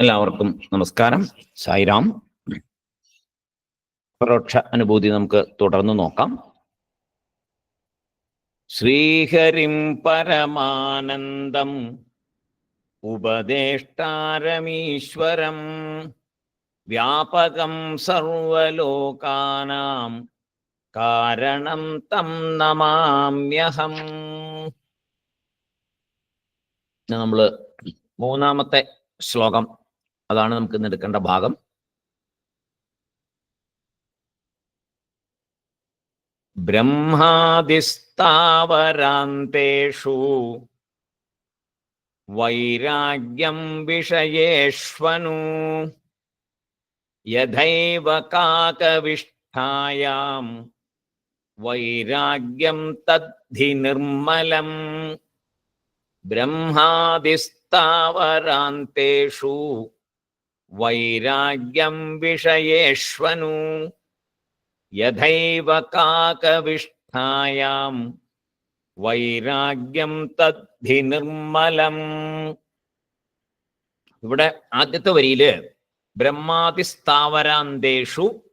എല്ലാവർക്കും നമസ്കാരം. സായിരാം പരോക്ഷ അനുഭൂതി നമുക്ക് തുടർന്ന് നോക്കാം. ശ്രീഹരിം പരമാനന്ദം. ഉപദേഷ്ടാരമീശ്വരം. വ്യാപകം സർവലോകാനാം. കാരണം തം നമാമ്യഹം. നമ്മൾ മൂന്നാമത്തെ ശ്ലോകം അതാണ് നമുക്ക് ഇന്ന് എടുക്കേണ്ട ഭാഗം. ബ്രഹ്മാതിസ്ഥാവരാന്തേഷു വൈരാഗ്യം വിഷയേഷ്വനു യഥൈവ കാകവിഷ്ഠായാം വൈരാഗ്യം തദ്ധി നിർമ്മലം ബ്രഹ്മാദിസ്ഥാവരാന്തേഷു വൈരാഗ്യം വിഷയേഷ്വനു. യഥൈവ കാകവിഷ്ഠായാം. വൈരാഗ്യം തദ്ധി നിർമ്മലം ഇവിടെ ആദ്യത്തെ വരിയിൽ ബ്രഹ്മാതിസ്ഥാവരാന്തേഷു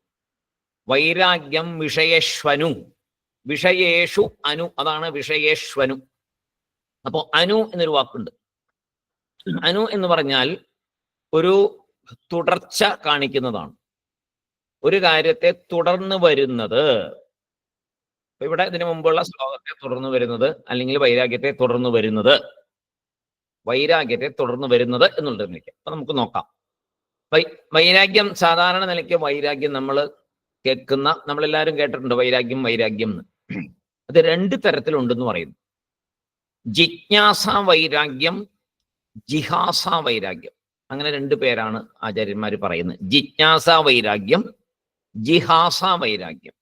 വൈരാഗ്യം വിഷയേഷ്വനു. വിഷയേഷു അനു അതാണ് വിഷയേഷ്വനു. അപ്പോ അനു എന്നൊരു വാക്കുണ്ട്. അനു എന്ന് പറഞ്ഞാൽ ഒരു തുടർച്ച കാണിക്കുന്നതാണ്. ഒരു കാര്യത്തെ തുടർന്ന് വരുന്നത്. ഇവിടെ ഇതിനു മുമ്പുള്ള ശ്ലോകത്തെ തുടർന്ന് വരുന്നത് അല്ലെങ്കിൽ വൈരാഗ്യത്തെ തുടർന്ന് വരുന്നത്. വൈരാഗ്യത്തെ തുടർന്ന് വരുന്നത് എന്നുള്ളത് നിൽക്കാം അപ്പൊ നമുക്ക് നോക്കാം. വൈ വൈരാഗ്യം സാധാരണ നിലയ്ക്ക് വൈരാഗ്യം നമ്മൾ കേൾക്കുന്ന നമ്മളെല്ലാവരും കേട്ടിട്ടുണ്ട് വൈരാഗ്യം വൈരാഗ്യം എന്ന്. അത് രണ്ട് തരത്തിലുണ്ടെന്ന് പറയുന്നു. ജിജ്ഞാസ വൈരാഗ്യം ജിഹാസ വൈരാഗ്യം. അങ്ങനെ രണ്ട് പേരാണ് ആചാര്യന്മാർ പറയുന്നത്. ജിജ്ഞാസ വൈരാഗ്യം ജിഹാസ വൈരാഗ്യം.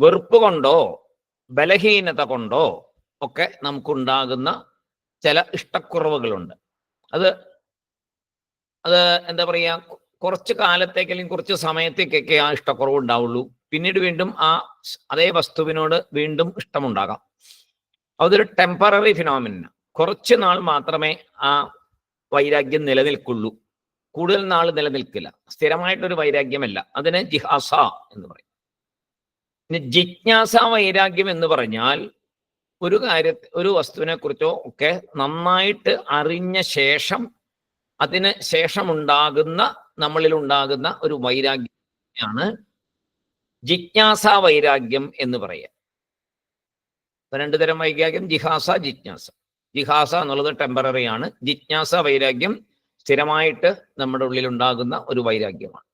വെറുപ്പ് കൊണ്ടോ ബലഹീനത കൊണ്ടോ ഒക്കെ നമുക്കുണ്ടാകുന്ന ചില ഇഷ്ടക്കുറവുകളുണ്ട്. അത് അത് എന്താ പറയാ കുറച്ച് കാലത്തേക്ക് അല്ലെങ്കിൽ കുറച്ച് സമയത്തേക്കൊക്കെ ആ ഇഷ്ടക്കുറവ് ഉണ്ടാവുള്ളൂ. പിന്നീട് വീണ്ടും ആ അതേ വസ്തുവിനോട് വീണ്ടും ഇഷ്ടമുണ്ടാകാം. അതൊരു ടെമ്പററി ഫിനോമിന. കുറച്ച് നാൾ മാത്രമേ ആ വൈരാഗ്യം നിലനിൽക്കുള്ളൂ. കൂടുതൽ നാൾ നിലനിൽക്കില്ല. സ്ഥിരമായിട്ടൊരു വൈരാഗ്യമല്ല. അതിന് ജിഹാസ എന്ന് പറയും. ഇനി ജിജ്ഞാസ വൈരാഗ്യം എന്ന് പറഞ്ഞാൽ ഒരു കാര്യ ഒരു വസ്തുവിനെ കുറിച്ചോ ഒക്കെ നന്നായിട്ട് അറിഞ്ഞ ശേഷം അതിന് ശേഷം ഉണ്ടാകുന്ന നമ്മളിൽ ഉണ്ടാകുന്ന ഒരു വൈരാഗ്യമാണ് ജിജ്ഞാസ വൈരാഗ്യം എന്ന് പറയുക. രണ്ടു തരം വൈരാഗ്യം ജിഹാസ ജിജ്ഞാസ. ജിഹാസ എന്നുള്ളത് ടെമ്പററി ആണ്. ജിജ്ഞാസ വൈരാഗ്യം സ്ഥിരമായിട്ട് നമ്മുടെ ഉള്ളിൽ ഉണ്ടാകുന്ന ഒരു വൈരാഗ്യമാണ്.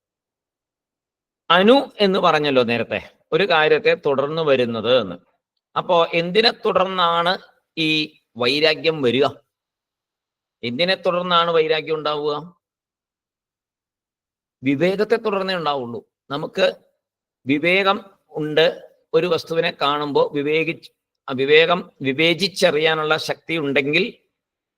അനു എന്ന് പറഞ്ഞല്ലോ നേരത്തെ. ഒരു കാര്യത്തെ തുടർന്ന് വരുന്നത് എന്ന്. അപ്പോ എന്തിനെ തുടർന്നാണ് ഈ വൈരാഗ്യം വരിക? എന്തിനെ തുടർന്നാണ് വൈരാഗ്യം ഉണ്ടാവുക? വിവേകത്തെ തുടർന്നേ ഉണ്ടാവുള്ളൂ. നമുക്ക് വിവേകം ഉണ്ട് ഒരു വസ്തുവിനെ കാണുമ്പോൾ വിവേകിച്ച് വിവേകം വിവേചിച്ചറിയാനുള്ള ശക്തി ഉണ്ടെങ്കിൽ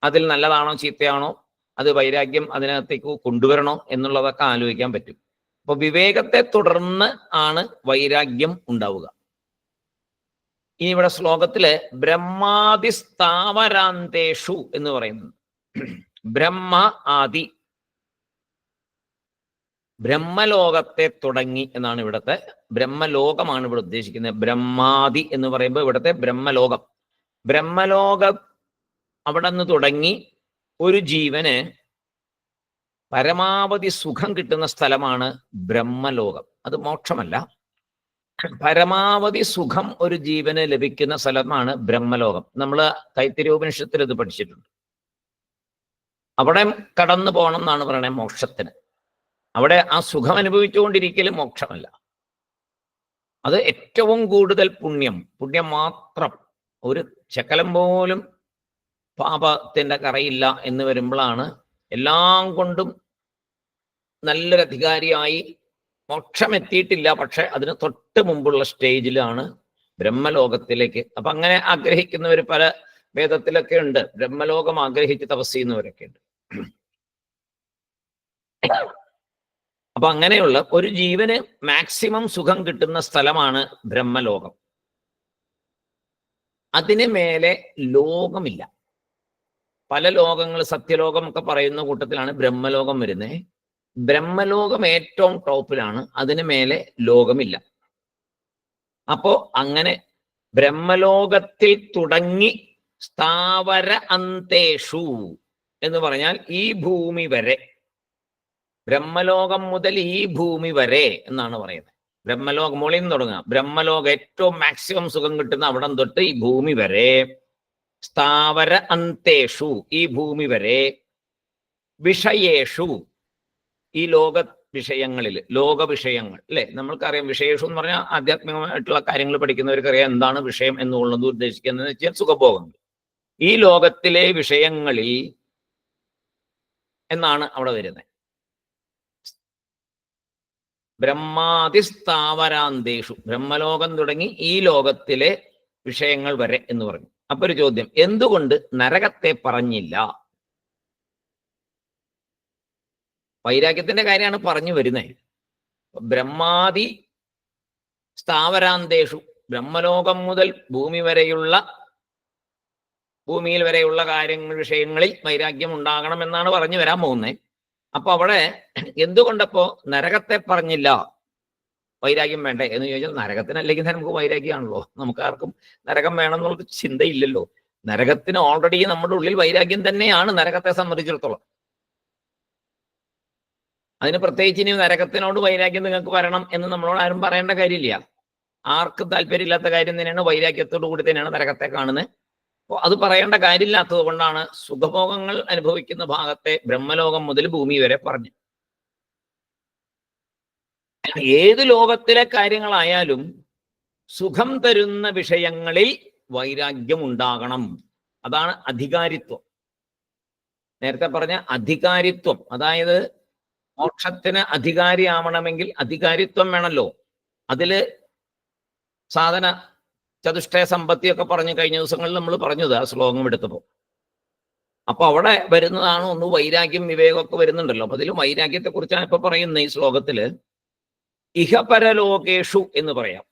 അതിൽ നല്ലതാണോ ചീത്തയാണോ അത് വൈരാഗ്യം അതിനകത്തേക്ക് കൊണ്ടുവരണോ എന്നുള്ളതൊക്കെ ആലോചിക്കാൻ പറ്റും. അപ്പൊ വിവേകത്തെ തുടർന്ന് ആണ് വൈരാഗ്യം ഉണ്ടാവുക. ഇനി ഇവിടെ ശ്ലോകത്തിൽ ബ്രഹ്മാതിസ്ഥാവരാന്തേഷു എന്ന് പറയുന്നു ബ്രഹ്മ ആദി ബ്രഹ്മലോകത്തെ തുടങ്ങി എന്നാണ് ഇവിടുത്തെ ബ്രഹ്മലോകമാണ് ഇവിടെ ഉദ്ദേശിക്കുന്നത്. ബ്രഹ്മാദി എന്ന് പറയുമ്പോൾ ഇവിടുത്തെ ബ്രഹ്മലോകം. ബ്രഹ്മലോകം അവിടെ നിന്ന് തുടങ്ങി ഒരു ജീവന് പരമാവധി സുഖം കിട്ടുന്ന സ്ഥലമാണ് ബ്രഹ്മലോകം. അത് മോക്ഷമല്ല. പരമാവധി സുഖം ഒരു ജീവന് ലഭിക്കുന്ന സ്ഥലമാണ് ബ്രഹ്മലോകം. നമ്മൾ തൈത്തിരോപനിഷത്തിൽ ഇത് പഠിച്ചിട്ടുണ്ട്. അവിടെ കടന്നു പോകണം എന്നാണ് പറയണേ മോക്ഷത്തിന്. അവിടെ ആ സുഖം അനുഭവിച്ചുകൊണ്ടിരിക്കലും മോക്ഷമല്ല. അത് ഏറ്റവും കൂടുതൽ പുണ്യം. പുണ്യം മാത്രം. ഒരു ശകലം പോലും പാപത്തിന്റെ കറയില്ല എന്ന് വരുമ്പോഴാണ് എല്ലാം കൊണ്ടും നല്ലൊരു അധികാരിയായി മോക്ഷം എത്തിയിട്ടില്ല പക്ഷെ അതിന് തൊട്ട് മുമ്പുള്ള സ്റ്റേജിലാണ് ബ്രഹ്മലോകത്തിലേക്ക്. അപ്പൊ അങ്ങനെ ആഗ്രഹിക്കുന്നവർ പല വേദത്തിലൊക്കെ ഉണ്ട്. ബ്രഹ്മലോകം ആഗ്രഹിച്ച് തപസ് ചെയ്യുന്നവരൊക്കെ ഉണ്ട്. അപ്പൊ അങ്ങനെയുള്ള ഒരു ജീവന് മാക്സിമം സുഖം കിട്ടുന്ന സ്ഥലമാണ് ബ്രഹ്മലോകം. അതിന് മേലെ ലോകമില്ല. പല ലോകങ്ങൾ സത്യലോകം ഒക്കെ പറയുന്ന കൂട്ടത്തിലാണ് ബ്രഹ്മലോകം വരുന്നത് ബ്രഹ്മലോകം ഏറ്റവും ടോപ്പിലാണ് അതിന് മേലെ ലോകമില്ല. അപ്പോ അങ്ങനെ ബ്രഹ്മലോകത്തിൽ തുടങ്ങി സ്ഥാവര അന്തേഷു എന്ന് പറഞ്ഞാൽ ഈ ഭൂമി വരെ ബ്രഹ്മലോകം മുതൽ ഈ ഭൂമി വരെ എന്നാണ് പറയുന്നത്. ബ്രഹ്മലോകം മുകളിൽ നിന്ന് തുടങ്ങുക ബ്രഹ്മലോകം ഏറ്റവും മാക്സിമം സുഖം കിട്ടുന്ന അവിടം തൊട്ട് ഈ ഭൂമി വരെ. സ്ഥാവര അന്തേഷു ഈ ഭൂമി വരെ. വിഷയേഷു ഈ ലോക വിഷയങ്ങളിൽ ലോക വിഷയങ്ങൾ അല്ലെ? നമ്മൾക്കറിയാം വിഷയേഷു എന്ന് പറഞ്ഞാൽ ആധ്യാത്മികമായിട്ടുള്ള കാര്യങ്ങൾ പഠിക്കുന്നവർക്കറിയാം എന്താണ് വിഷയം എന്നുള്ളത് ഉദ്ദേശിക്കുന്നത് വെച്ചാൽ സുഖഭോഗങ്ങൾ. ഈ ലോകത്തിലെ വിഷയങ്ങളിൽ എന്നാണ് അവിടെ വരുന്നത്. ബ്രഹ്മാതിസ്ഥാവരാന്തേഷു. ബ്രഹ്മലോകം തുടങ്ങി ഈ ലോകത്തിലെ വിഷയങ്ങൾ വരെ എന്ന് പറഞ്ഞു. അപ്പൊ ഒരു ചോദ്യം എന്തുകൊണ്ട് നരകത്തെ പറഞ്ഞില്ല? വൈരാഗ്യത്തിന്റെ കാര്യമാണ് പറഞ്ഞു വരുന്നത് ബ്രഹ്മാതി സ്ഥാവരാന്തേഷു. ബ്രഹ്മലോകം മുതൽ ഭൂമി വരെയുള്ള ഭൂമിയിൽ വരെയുള്ള കാര്യങ്ങൾ വിഷയങ്ങളിൽ വൈരാഗ്യം ഉണ്ടാകണം എന്നാണ് പറഞ്ഞു വരാൻ പോകുന്നത് അപ്പൊ അവിടെ എന്തുകൊണ്ടപ്പോ നരകത്തെ പറഞ്ഞില്ല? വൈരാഗ്യം വേണ്ടേ എന്ന് ചോദിച്ചാൽ നരകത്തിനല്ലെങ്കിൽ നമുക്ക് വൈരാഗ്യമാണല്ലോ. നമുക്ക് ആർക്കും നരകം വേണം എന്നുള്ള ചിന്തയില്ലല്ലോ. നരകത്തിന് ഓൾറെഡി നമ്മുടെ ഉള്ളിൽ വൈരാഗ്യം തന്നെയാണ് നരകത്തെ സംബന്ധിച്ചിടത്തോളം. അതിന് പ്രത്യേകിച്ച് ഇനി നരകത്തിനോട് വൈരാഗ്യം നിങ്ങൾക്ക് വരണം എന്ന് നമ്മളോട് ആരും പറയേണ്ട കാര്യമില്ല. ആർക്കും താല്പര്യമില്ലാത്ത കാര്യം തന്നെയാണ് വൈരാഗ്യത്തോടു കൂടി തന്നെയാണ് നരകത്തെ കാണുന്നത്. അത് പറയേണ്ട കാര്യമില്ലാത്തത് കൊണ്ടാണ് സുഖഭോഗങ്ങൾ അനുഭവിക്കുന്ന ഭാഗത്തെ ബ്രഹ്മലോകം മുതൽ ഭൂമി വരെ പറഞ്ഞു. ഏത് ലോകത്തിലെ കാര്യങ്ങളായാലും സുഖം തരുന്ന വിഷയങ്ങളിൽ വൈരാഗ്യം ഉണ്ടാകണം. അതാണ് അധികാരിത്വം. നേരത്തെ പറഞ്ഞ അധികാരിത്വം. അതായത് മോക്ഷത്തിന് അധികാരിയാവണമെങ്കിൽ അധികാരിത്വം വേണമല്ലോ അതിൽ സാധന ചതുഷ്ടയ സമ്പത്തിയൊക്കെ പറഞ്ഞു കഴിഞ്ഞ ദിവസങ്ങളിൽ നമ്മൾ പറഞ്ഞത് ആ ശ്ലോകം എടുത്തപ്പോൾ. അപ്പൊ അവിടെ വരുന്നതാണ് ഒന്ന് വൈരാഗ്യം വിവേകമൊക്കെ വരുന്നുണ്ടല്ലോ. അപ്പൊ അതിൽ വൈരാഗ്യത്തെ കുറിച്ചാണ് ഇപ്പൊ പറയുന്നത് ഈ ശ്ലോകത്തിൽ. ഇഹപരലോകേഷു എന്ന് പറയാം.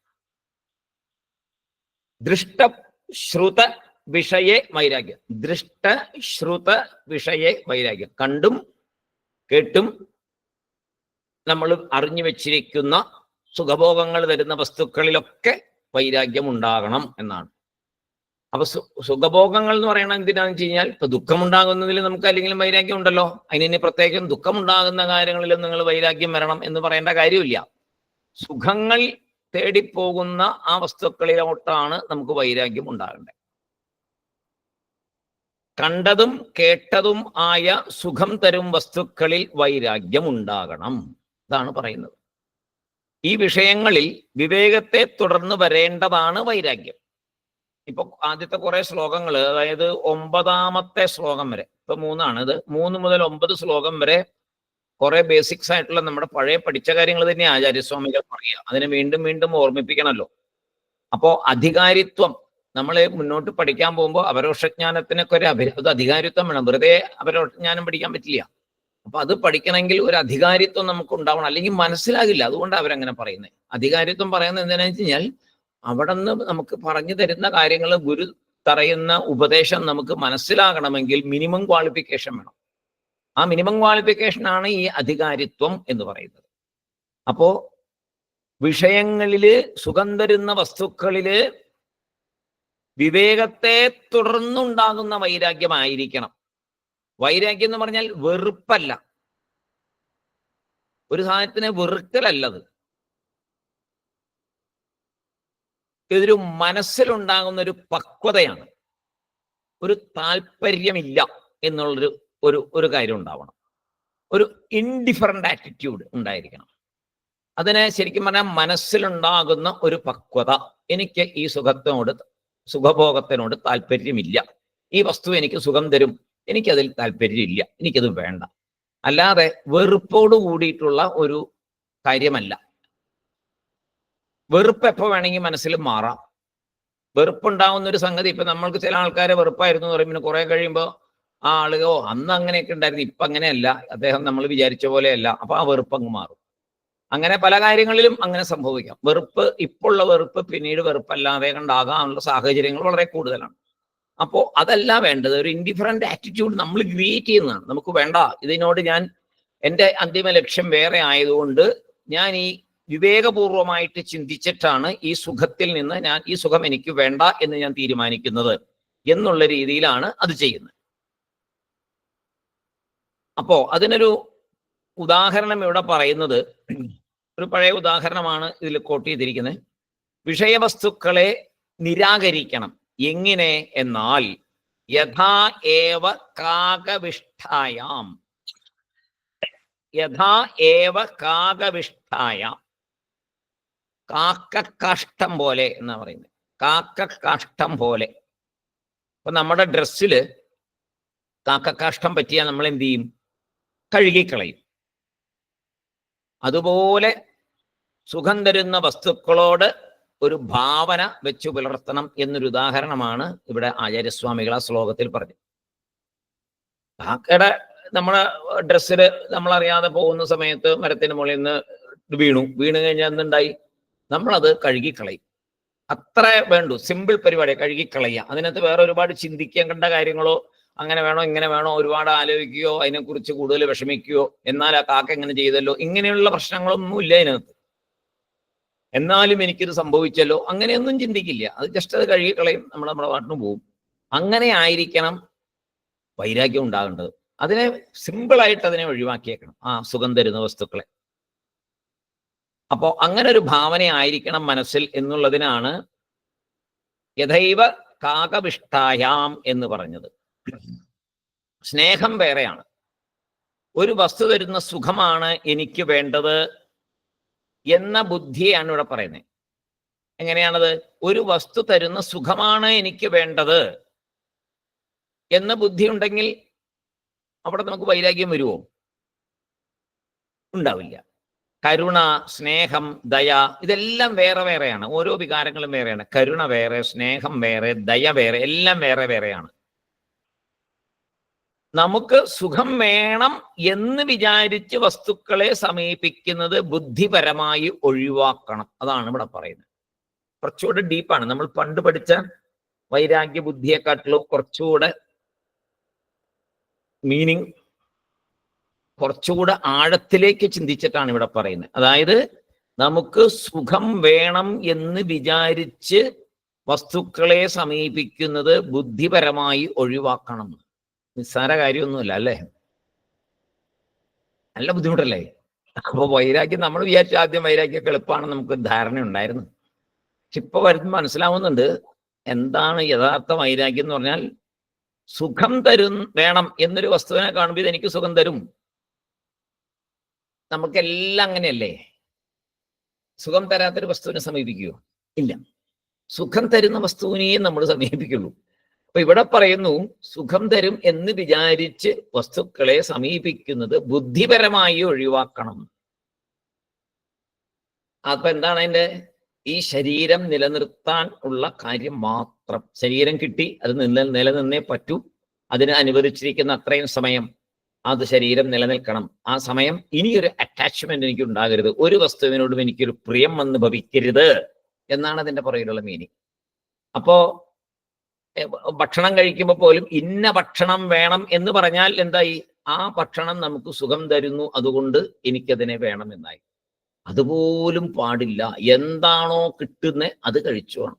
ദൃഷ്ട ശ്രുത വിഷയെ വൈരാഗ്യം. ദൃഷ്ട ശ്രുത വിഷയെ വൈരാഗ്യം. കണ്ടും കേട്ടും നമ്മൾ അറിഞ്ഞു വെച്ചിരിക്കുന്ന സുഖഭോഗങ്ങൾ വരുന്ന വസ്തുക്കളിലൊക്കെ വൈരാഗ്യം ഉണ്ടാകണം എന്നാണ്. അപ്പൊ സുഖഭോഗങ്ങൾ എന്ന് പറയുന്നത് എന്തിനാന്ന് വെച്ച് കഴിഞ്ഞാൽ ഇപ്പൊ ദുഃഖമുണ്ടാകുന്നതിൽ നമുക്ക് അല്ലെങ്കിലും വൈരാഗ്യം ഉണ്ടല്ലോ. അതിന് പ്രത്യേകം ദുഃഖമുണ്ടാകുന്ന കാര്യങ്ങളിൽ നിങ്ങൾ വൈരാഗ്യം വരണം എന്ന് പറയേണ്ട കാര്യമില്ല. സുഖങ്ങൾ തേടിപ്പോകുന്ന ആ വസ്തുക്കളിലോട്ടാണ് നമുക്ക് വൈരാഗ്യം ഉണ്ടാകേണ്ടത് കണ്ടതും കേട്ടതും ആയ സുഖം തരും വസ്തുക്കളിൽ വൈരാഗ്യം ഉണ്ടാകണം. ഇതാണ് പറയുന്നത്. ഈ വിഷയങ്ങളിൽ വിവേകത്തെ തുടർന്ന് വരേണ്ടതാണ് വൈരാഗ്യം. ഇപ്പൊ ആദ്യത്തെ കുറെ ശ്ലോകങ്ങൾ അതായത് ഒമ്പതാമത്തെ ശ്ലോകം വരെ ഇപ്പൊ മൂന്നാണ്. ഇത് മൂന്ന് മുതൽ ഒമ്പത് ശ്ലോകം വരെ കുറെ ബേസിക്സ് ആയിട്ടുള്ള നമ്മുടെ പഴയ പഠിച്ച കാര്യങ്ങൾ തന്നെ ആചാര്യസ്വാമികൾ പറയുക. അതിനെ വീണ്ടും വീണ്ടും ഓർമ്മിപ്പിക്കണമല്ലോ അപ്പോ അധികാരിത്വം നമ്മൾ മുന്നോട്ട് പഠിക്കാൻ പോകുമ്പോൾ അപരോക്ഷജ്ഞാനത്തിനൊക്കെ ഒരു അഭി അത് അധികാരിത്വം വേണം വെറുതെ അപരോക്ഷജ്ഞാനം പഠിക്കാൻ പറ്റില്ല. അപ്പൊ അത് പഠിക്കണമെങ്കിൽ ഒരു അധികാരിത്വം നമുക്ക് ഉണ്ടാവണം അല്ലെങ്കിൽ മനസ്സിലാകില്ല. അതുകൊണ്ട് അവരങ്ങനെ പറയുന്നത് അധികാരിത്വം പറയുന്നത് എന്തിനാന്ന് വെച്ച് കഴിഞ്ഞാൽ അവിടെ നിന്ന് നമുക്ക് പറഞ്ഞു തരുന്ന കാര്യങ്ങൾ ഗുരു തറയുന്ന ഉപദേശം നമുക്ക് മനസ്സിലാകണമെങ്കിൽ മിനിമം ക്വാളിഫിക്കേഷൻ വേണം. ആ മിനിമം ക്വാളിഫിക്കേഷൻ ആണ് ഈ അധികാരിത്വം എന്ന് പറയുന്നത്. അപ്പോ വിഷയങ്ങളിൽ സുഖം തരുന്ന വസ്തുക്കളിൽ വിവേകത്തെ തുടർന്നുണ്ടാകുന്ന വൈരാഗ്യമായിരിക്കണം വൈരാഗ്യം എന്ന് പറഞ്ഞാൽ വെറുപ്പല്ല. ഒരു സാധനത്തിനെ വെറുക്കലല്ലത്. ഇതൊരു മനസ്സിലുണ്ടാകുന്ന ഒരു പക്വതയാണ്. ഒരു താല്പര്യമില്ല എന്നുള്ളൊരു ഒരു ഒരു കാര്യം ഉണ്ടാവണം. ഒരു ഇൻഡിഫറന്റ് ആറ്റിറ്റ്യൂഡ് ഉണ്ടായിരിക്കണം. അതിനെ ശരിക്കും പറഞ്ഞാൽ മനസ്സിലുണ്ടാകുന്ന ഒരു പക്വത. എനിക്ക് ഈ സുഖത്തിനോട് സുഖഭോഗത്തിനോട് താല്പര്യമില്ല. ഈ വസ്തു എനിക്ക് സുഖം തരും. എനിക്കതിൽ താല്പര്യമില്ല. എനിക്കത് വേണ്ട. അല്ലാതെ വെറുപ്പോട് കൂടിയിട്ടുള്ള ഒരു കാര്യമല്ല. വെറുപ്പ് എപ്പോൾ വേണമെങ്കിൽ മനസ്സിൽ മാറാം. വെറുപ്പുണ്ടാവുന്ന ഒരു സംഗതി ഇപ്പൊ നമ്മൾക്ക് ചില ആൾക്കാരെ വെറുപ്പായിരുന്നു എന്ന് പറയുമ്പോൾ കുറെ കഴിയുമ്പോൾ ആ ആളുകൾ ഓ അന്ന് അങ്ങനെയൊക്കെ ഉണ്ടായിരുന്നു. ഇപ്പൊ അങ്ങനെയല്ല. അദ്ദേഹം നമ്മൾ വിചാരിച്ച പോലെയല്ല. അപ്പൊ ആ വെറുപ്പ് അങ്ങ് മാറും. അങ്ങനെ പല കാര്യങ്ങളിലും അങ്ങനെ സംഭവിക്കാം. വെറുപ്പ് ഇപ്പോഴുള്ള വെറുപ്പ് പിന്നീട് വെറുപ്പല്ലാതെ കണ്ടാകാനുള്ള സാഹചര്യങ്ങൾ വളരെ കൂടുതലാണ്. അപ്പോ അതല്ല വേണ്ടത്. ഒരു ഇൻഡിഫറന്റ് ആറ്റിറ്റ്യൂഡ് നമ്മൾ ക്രിയേറ്റ് ചെയ്യുന്നതാണ്. നമുക്ക് വേണ്ട. ഇതിനോട് ഞാൻ എന്റെ അന്തിമ ലക്ഷ്യം വേറെ ആയതുകൊണ്ട് ഞാൻ ഈ വിവേകപൂർവമായിട്ട് ചിന്തിച്ചിട്ടാണ് ഈ സുഖത്തിൽ നിന്ന് ഞാൻ ഈ സുഖം എനിക്ക് വേണ്ട എന്ന് ഞാൻ തീരുമാനിക്കുന്നത് എന്നുള്ള രീതിയിലാണ് അത് ചെയ്യുന്നത്. അപ്പോ അതിനൊരു ഉദാഹരണം ഇവിടെ പറയുന്നത് ഒരു പഴയ ഉദാഹരണമാണ് ഇതിൽ കോട്ട് ചെയ്തിരിക്കുന്നത്. വിഷയവസ്തുക്കളെ നിരാകരിക്കണം. എങ്ങനെ എന്നാൽ യഥാ ഏവ കാകവിഷ്ഠായാം. യഥാ ഏവ കാകവിഷ്ഠായാം. കാക്കക്കാഷ്ടം പോലെ എന്നാ പറയുന്നത്. കാക്കക്കാഷ്ടം പോലെ. ഇപ്പൊ നമ്മുടെ ഡ്രസ്സിൽ കാക്കക്കാഷ്ടം പറ്റിയാൽ നമ്മൾ എന്ത് ചെയ്യും? കഴുകിക്കളയും. അതുപോലെ സുഖം തരുന്ന വസ്തുക്കളോട് ഒരു ഭാവന വെച്ചു പുലർത്തണം എന്നൊരു ഉദാഹരണമാണ് ഇവിടെ ആചാര്യസ്വാമികൾ ആ ശ്ലോകത്തിൽ പറഞ്ഞത്. കാക്കയുടെ നമ്മളെ ഡ്രസ്സിൽ നമ്മളറിയാതെ പോകുന്ന സമയത്ത് മരത്തിന് മുകളിൽ നിന്ന് വീണു. വീണ് കഴിഞ്ഞാൽ എന്തുണ്ടായി? നമ്മളത് കഴുകിക്കളയും. അത്ര വേണ്ടു. സിമ്പിൾ പരിപാടി കഴുകിക്കളയുക. അതിനകത്ത് വേറെ ഒരുപാട് ചിന്തിക്കേണ്ട കാര്യങ്ങളോ അങ്ങനെ വേണോ ഇങ്ങനെ വേണോ ഒരുപാട് ആലോചിക്കുകയോ അതിനെക്കുറിച്ച് കൂടുതൽ വിഷമിക്കുകയോ എന്നാൽ ആ കാക്ക എങ്ങനെ ചെയ്തല്ലോ ഇങ്ങനെയുള്ള പ്രശ്നങ്ങളൊന്നും ഇല്ല അതിനകത്ത്. എന്നാലും എനിക്കിത് സംഭവിച്ചല്ലോ? അങ്ങനെയൊന്നും ചിന്തിക്കില്ല. അത് ജസ്റ്റ് അത് കഴുകിക്കളയും നമ്മൾ നമ്മുടെ നാട്ടിന് പോകും അങ്ങനെ ആയിരിക്കണം വൈരാഗ്യം ഉണ്ടാകേണ്ടത്. അതിനെ സിമ്പിളായിട്ട് അതിനെ ഒഴിവാക്കിയേക്കണം. ആ സുഖം തരുന്ന വസ്തുക്കളെ. അപ്പോൾ അങ്ങനെ ഒരു ഭാവന ആയിരിക്കണം മനസ്സിൽ എന്നുള്ളതിനാണ് യഥൈവ കാകവിഷ്ടായാം എന്ന് പറഞ്ഞത്. സ്നേഹം വേറെയാണ്. ഒരു വസ്തു തരുന്ന സുഖമാണ് എനിക്ക് വേണ്ടത് എന്ന ബുദ്ധിയാണ് ഇവിടെ പറയുന്നത്. എങ്ങനെയാണത്? ഒരു വസ്തു തരുന്ന സുഖമാണ് എനിക്ക് വേണ്ടത്. എന്ന ബുദ്ധി ഉണ്ടെങ്കിൽ അവിടെ നമുക്ക് വൈരാഗ്യം വരുമോ ഉണ്ടാവില്ല. കരുണ സ്നേഹം ദയ ഇതെല്ലാം വേറെ വേറെയാണ്. ഓരോ വികാരങ്ങളും വേറെയാണ്. കരുണ വേറെ സ്നേഹം വേറെ ദയ വേറെ എല്ലാം വേറെ വേറെയാണ്. നമുക്ക് സുഖം വേണം എന്ന് വിചാരിച്ച് വസ്തുക്കളെ സമീപിക്കുന്നത് ബുദ്ധിപരമായി ഒഴിവാക്കണം. അതാണ് ഇവിടെ പറയുന്നത്. കുറച്ചുകൂടെ ഡീപ്പാണ്. നമ്മൾ പണ്ട് പഠിച്ച വൈരാഗ്യ ബുദ്ധിയെക്കാട്ടിലും കുറച്ചുകൂടെ മീനിങ് കുറച്ചുകൂടെ ആഴത്തിലേക്ക് ചിന്തിച്ചിട്ടാണ് ഇവിടെ പറയുന്നത്. അതായത് നമുക്ക് സുഖം വേണം എന്ന് വിചാരിച്ച് വസ്തുക്കളെ സമീപിക്കുന്നത് ബുദ്ധിപരമായി ഒഴിവാക്കണം നിസ്സാര കാര്യമൊന്നുമില്ല അല്ലേ? നല്ല ബുദ്ധിമുട്ടല്ലേ? അപ്പോൾ വൈരാഗ്യം നമ്മൾ വിചാരിച്ച ആദ്യം വൈരാഗ്യമൊക്കെ എളുപ്പമാണെന്ന് നമുക്ക് ധാരണ ഉണ്ടായിരുന്നു. പക്ഷെ ഇപ്പൊ വരുന്ന മനസ്സിലാവുന്നുണ്ട് എന്താണ് യഥാർത്ഥ വൈരാഗ്യം എന്ന് പറഞ്ഞാൽ സുഖം തരും വേണം എന്നൊരു വസ്തുവിനെ കാണുമ്പോൾ ഇത് എനിക്ക് സുഖം തരും. നമുക്കെല്ലാം അങ്ങനെയല്ലേ? സുഖം തരാത്തൊരു വസ്തുവിനെ സമീപിക്കുകയോ ഇല്ല. സുഖം തരുന്ന വസ്തുവിനെയും നമ്മൾ സമീപിക്കുള്ളൂ. അപ്പൊ ഇവിടെ പറയുന്നു സുഖം തരും എന്ന് വിചാരിച്ച് വസ്തുക്കളെ സമീപിക്കുന്നത് ബുദ്ധിപരമായി ഒഴിവാക്കണം. അപ്പൊ എന്താണ് അതിന്റെ? ഈ ശരീരം നിലനിർത്താൻ ഉള്ള കാര്യം മാത്രം. ശരീരം കിട്ടി അത് നില നിലനിന്നേ പറ്റൂ. അതിന് അനുവദിച്ചിരിക്കുന്ന അത്രയും സമയം അത് ശരീരം നിലനിൽക്കണം. ആ സമയം ഇനിയൊരു അറ്റാച്ച്മെന്റ് എനിക്ക് ഉണ്ടാകരുത് ഒരു വസ്തുവിനോടും എനിക്കൊരു പ്രിയം വന്ന് ഭവിക്കരുത് എന്നാണ് അതിന്റെ പുറകിലുള്ള മീനിങ് അപ്പോ ഭക്ഷണം കഴിക്കുമ്പോൾ പോലും ഇന്ന ഭക്ഷണം വേണം എന്ന് പറഞ്ഞാൽ എന്തായി? ആ ഭക്ഷണം നമുക്ക് സുഖം തരുന്നു. അതുകൊണ്ട് എനിക്കതിനെ വേണം എന്നായി. അതുപോലും പാടില്ല. എന്താണോ കിട്ടുന്നത് അത് കഴിച്ചോണം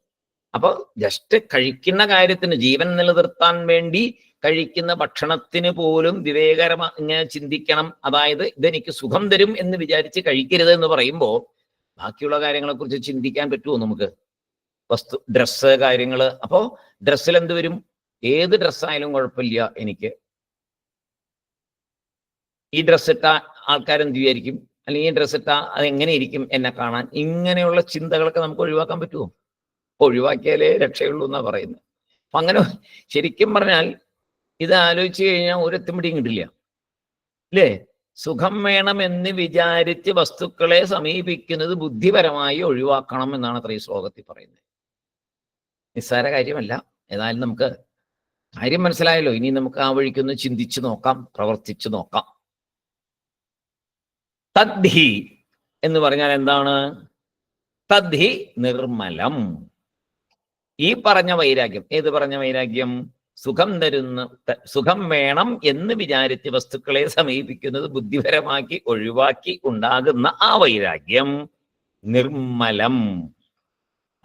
അപ്പൊ ജസ്റ്റ് കഴിക്കുന്ന കാര്യത്തിന് ജീവൻ നിലനിർത്താൻ വേണ്ടി കഴിക്കുന്ന ഭക്ഷണത്തിന് പോലും വിവേകരമ ഇങ്ങനെ ചിന്തിക്കണം. അതായത് ഇതെനിക്ക് സുഖം തരും എന്ന് വിചാരിച്ച് കഴിക്കരുത് എന്ന് പറയുമ്പോൾ ബാക്കിയുള്ള കാര്യങ്ങളെ കുറിച്ച് ചിന്തിക്കാൻ പറ്റുമോ നമുക്ക്? വസ്തു ഡ്രസ്സ് കാര്യങ്ങൾ അപ്പോൾ ഡ്രസ്സിൽ എന്ത് വരും? ഏത് ഡ്രസ്സായാലും കുഴപ്പമില്ല എനിക്ക്. ഈ ഡ്രസ്സ് ഇട്ട ആൾക്കാരെന്ത് വിചാരിക്കും? അല്ലെങ്കിൽ ഈ ഡ്രസ്സ് ഇട്ട എങ്ങനെ ഇരിക്കും എന്നെ കാണാൻ? ഇങ്ങനെയുള്ള ചിന്തകളൊക്കെ നമുക്ക് ഒഴിവാക്കാൻ പറ്റുമോ? ഒഴിവാക്കിയാലേ രക്ഷയുള്ളൂ എന്നാ പറയുന്നത്. അപ്പൊ അങ്ങനെ ശരിക്കും പറഞ്ഞാൽ ഇത് ആലോചിച്ച് കഴിഞ്ഞാൽ ഒരെത്തും പിടിയും കിട്ടില്ല. അല്ലേ? സുഖം വേണമെന്ന് വിചാരിച്ച് വസ്തുക്കളെ സമീപിക്കുന്നത് ബുദ്ധിപരമായി ഒഴിവാക്കണം എന്നാണ് അത്ര ഈ ശ്ലോകത്തിൽ പറയുന്നത്. നിസ്സാര കാര്യമല്ല. എന്നാലും നമുക്ക് കാര്യം മനസ്സിലായല്ലോ. ഇനി നമുക്ക് ആ വഴിക്കൊന്ന് ചിന്തിച്ചു നോക്കാം പ്രവർത്തിച്ചു നോക്കാം. തദ്ധി എന്ന് പറഞ്ഞാൽ എന്താണ്? തദ്ധി നിർമ്മലം. ഈ പറഞ്ഞ വൈരാഗ്യം. ഏത് പറഞ്ഞ വൈരാഗ്യം? സുഖം തരുന്ന സുഖം വേണം എന്ന് വിചാരിച്ച് വസ്തുക്കളെ സമീപിക്കുന്നത് ബുദ്ധിപരമാക്കി ഒഴിവാക്കി ഉണ്ടാകുന്ന ആ വൈരാഗ്യം. നിർമ്മലം.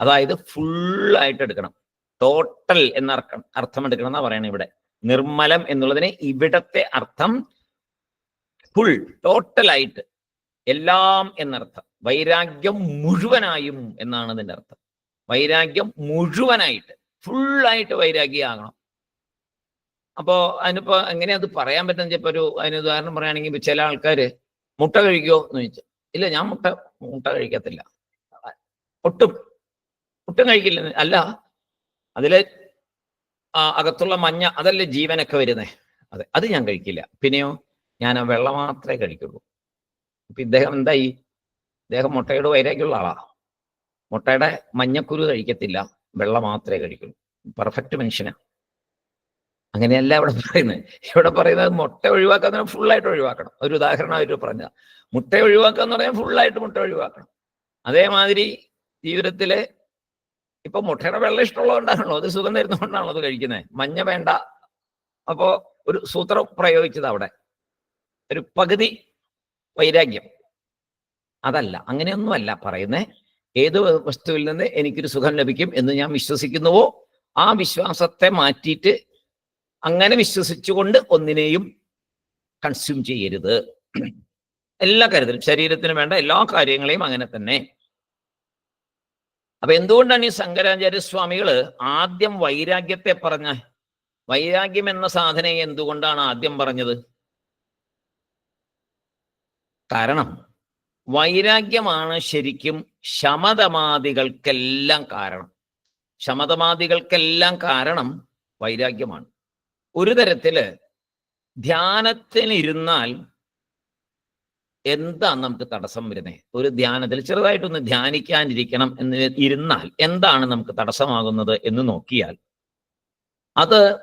അതായത് ഫുള്ളായിട്ട് എടുക്കണം. ടോട്ടൽ എന്ന അർത്ഥം എടുക്കണം എന്നാ പറയണേ ഇവിടെ. നിർമ്മലം എന്നുള്ളതിന് ഇവിടത്തെ അർത്ഥം ഫുൾ ടോട്ടലായിട്ട് എല്ലാം എന്നർത്ഥം. വൈരാഗ്യം മുഴുവനായും എന്നാണ് അതിന്റെ അർത്ഥം. വൈരാഗ്യം മുഴുവനായിട്ട് ഫുള്ളായിട്ട് വൈരാഗ്യമാകണം അപ്പോ അതിനിപ്പോ എങ്ങനെ അത് പറയാൻ പറ്റുന്ന ഇപ്പൊ ഒരു അതിന് ഉദാഹരണം പറയുകയാണെങ്കിൽ ചില ആൾക്കാര് മുട്ട കഴിക്കോ എന്ന് ചോദിച്ചു. ഇല്ല ഞാൻ മുട്ട മുട്ട കഴിക്കത്തില്ല. ഒട്ടും. ഒട്ടും കഴിക്കില്ല അല്ല അതിലെ അകത്തുള്ള മഞ്ഞ അതല്ലേ ജീവനൊക്കെ വരുന്നേ? അതെ അത് ഞാൻ കഴിക്കില്ല. പിന്നെയോ ഞാൻ ആ വെള്ളം മാത്രമേ കഴിക്കുള്ളൂ. അപ്പൊ ഇദ്ദേഹം എന്തായി? ഇദ്ദേഹം മുട്ടയുടെ വൈരാഗ്യമുള്ള ആളാ. മുട്ടയുടെ മഞ്ഞക്കുരു കഴിക്കത്തില്ല. വെള്ളം മാത്രമേ കഴിക്കുള്ളൂ. പെർഫെക്റ്റ് മനുഷ്യനാ. അങ്ങനെയല്ല ഇവിടെ പറയുന്നത്. ഇവിടെ പറയുന്നത് മുട്ട ഒഴിവാക്കാൻ ഫുള്ളായിട്ട് ഒഴിവാക്കണം. ഒരു ഉദാഹരണമായിട്ട് പറഞ്ഞ മുട്ട ഒഴിവാക്കുക എന്ന് പറയാൻ ഫുള്ളായിട്ട് മുട്ട ഒഴിവാക്കണം. അതേമാതിരി ജീവിതത്തിലെ ഇപ്പൊ മുട്ടയുടെ വെള്ളം ഇഷ്ടമുള്ളതുകൊണ്ടാണല്ലോ അത് സുഖം തരുന്നതുകൊണ്ടാണല്ലോ അത് കഴിക്കുന്നത് മഞ്ഞ വേണ്ട. അപ്പോ ഒരു സൂത്രം പ്രയോഗിച്ചത് അവിടെ. ഒരു പകുതി വൈരാഗ്യം. അതല്ല അങ്ങനെയൊന്നുമല്ല പറയുന്നേ. ഏത് വസ്തുവിൽ നിന്ന് എനിക്കൊരു സുഖം ലഭിക്കും എന്ന് ഞാൻ വിശ്വസിക്കുന്നുവോ? ആ വിശ്വാസത്തെ മാറ്റിയിട്ട് അങ്ങനെ വിശ്വസിച്ചുകൊണ്ട് ഒന്നിനെയും കൺസ്യൂം ചെയ്യരുത്. എല്ലാ കാര്യത്തിലും ശരീരത്തിന് വേണ്ട എല്ലാ കാര്യങ്ങളെയും അങ്ങനെ തന്നെ അപ്പൊ എന്തുകൊണ്ടാണ് ഈ ശങ്കരാചാര്യ സ്വാമികൾ ആദ്യം വൈരാഗ്യത്തെ പറഞ്ഞ വൈരാഗ്യം എന്ന സാധനയെ എന്തുകൊണ്ടാണ് ആദ്യം പറഞ്ഞത്? കാരണം വൈരാഗ്യമാണ് ശരിക്കും ശമതമാദികൾക്കെല്ലാം കാരണം. ശമതമാദികൾക്കെല്ലാം കാരണം വൈരാഗ്യമാണ്. ഒരു തരത്തിൽ ധ്യാനത്തിനിരുന്നാൽ എന്താ നമുക്ക് തടസ്സം വരുന്നത് ഒരു ധ്യാനത്തിൽ ചെറുതായിട്ടൊന്ന് ധ്യാനിക്കാനിരിക്കണം എന്ന് ഇരുന്നാൽ എന്താണ് നമുക്ക് തടസ്സമാകുന്നത് എന്ന് നോക്കിയാൽ അത്